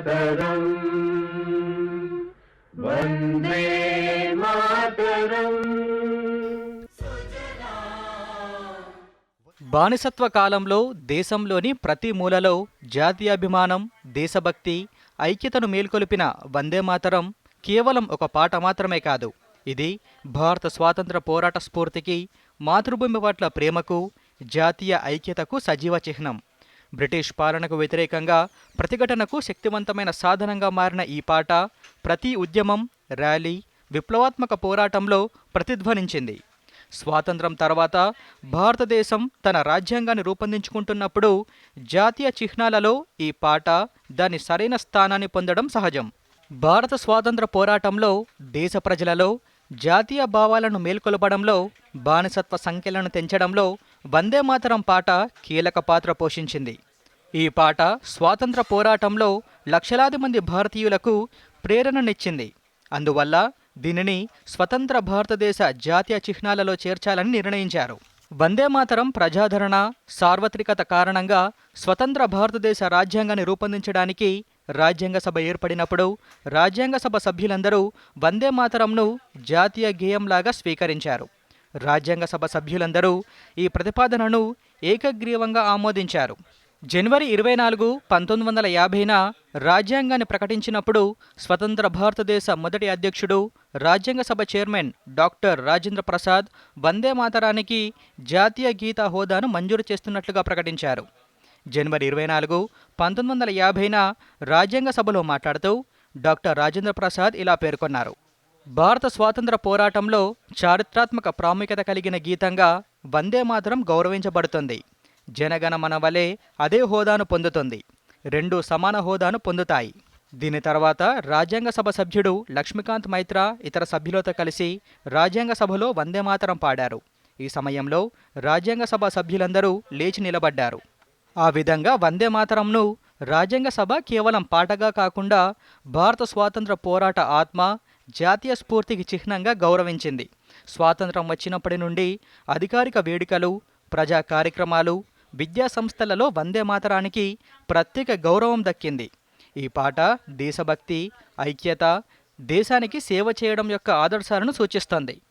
మాతరం. వందే మాతరం. బానిసత్వ కాలంలో దేశంలోని ప్రతి మూలలో జాతీయాభిమానం దేశభక్తి ఐక్యతను మేల్కొలిపిన వందే మాతరం కేవలం ఒక పాట మాత్రమే కాదు. ఇది భారత స్వాతంత్ర పోరాట స్ఫూర్తికి మాతృభూమి పట్ల ప్రేమకు జాతీయ ఐక్యతకు సజీవ చిహ్నం. బ్రిటిష్ పాలనకు వ్యతిరేకంగా ప్రతిఘటనకు శక్తివంతమైన సాధనంగా మారిన ఈ పాట ప్రతి ఉద్యమం ర్యాలీ విప్లవాత్మక పోరాటంలో ప్రతిధ్వనించింది. స్వాతంత్రం తర్వాత భారతదేశం తన రాజ్యాంగాన్ని రూపొందించుకుంటున్నప్పుడు జాతీయ చిహ్నాలలో ఈ పాట దాని సరైన స్థానాన్ని పొందడం సహజం. భారత స్వాతంత్ర పోరాటంలో దేశ ప్రజలలో జాతీయ భావాలను మేల్కొలపడంలో బానిసత్వ సంఖ్యలను తెంచడంలో వందే మాతరం పాట కీలక పాత్ర పోషించింది. ఈ పాట స్వాతంత్ర పోరాటంలో లక్షలాది మంది భారతీయులకు ప్రేరణనిచ్చింది అందువల్ల దీనిని స్వతంత్ర భారతదేశ జాతీయ చిహ్నాలలో చేర్చాలని నిర్ణయించారు. వందే మాతరం ప్రజాదరణ సార్వత్రికత కారణంగా స్వతంత్ర భారతదేశ రాజ్యాంగాన్ని రూపొందించడానికి రాజ్యాంగ సభ ఏర్పడినప్పుడు రాజ్యాంగ సభ సభ్యులందరూ వందే మాతరంను జాతీయ గేయంలాగా స్వీకరించారు. రాజ్యాంగ సభ సభ్యులందరూ ఈ ప్రతిపాదనను ఏకగ్రీవంగా ఆమోదించారు. జనవరి ఇరవై నాలుగు పంతొమ్మిది వందల యాభైన రాజ్యాంగాన్ని ప్రకటించినప్పుడు స్వతంత్ర భారతదేశ మొదటి అధ్యక్షుడు రాజ్యాంగ సభ చైర్మన్ డాక్టర్ రాజేంద్ర ప్రసాద్ వందే మాతరానికి జాతీయ గీత హోదాను మంజూరు చేస్తున్నట్లుగా ప్రకటించారు. జనవరి ఇరవై నాలుగు పంతొమ్మిది వందల యాభైన రాజ్యాంగ సభలో మాట్లాడుతూ డాక్టర్ రాజేంద్ర ప్రసాద్ ఇలా పేర్కొన్నారు. భారత స్వాతంత్ర పోరాటంలో చారిత్రాత్మక ప్రాముఖ్యత కలిగిన గీతంగా వందే మాతరం గౌరవించబడుతుంది. జనగణమన వలె అదే హోదాను పొందుతుంది. రెండు సమాన హోదాను పొందుతాయి. దీని తర్వాత రాజ్యాంగ సభ సభ్యుడు లక్ష్మీకాంత్ మైత్రా ఇతర సభ్యులతో కలిసి రాజ్యాంగ సభలో వందే మాతరం పాడారు. ఈ సమయంలో రాజ్యాంగ సభ సభ్యులందరూ లేచి నిలబడ్డారు. ఆ విధంగా వందే మాతరంను రాజ్యాంగ సభ కేవలం పాటగా కాకుండా భారత స్వాతంత్ర పోరాట ఆత్మ జాతీయ స్ఫూర్తికి చిహ్నంగా గౌరవించింది. స్వాతంత్రం వచ్చినప్పటి నుండి అధికారిక వేడుకలు ప్రజా కార్యక్రమాలు విద్యా సంస్థలలో వందే మాతరానికి ప్రత్యేక గౌరవం దక్కింది. ఈ పాట దేశభక్తి ఐక్యత దేశానికి సేవ చేయడం యొక్క ఆదర్శాలను సూచిస్తుంది.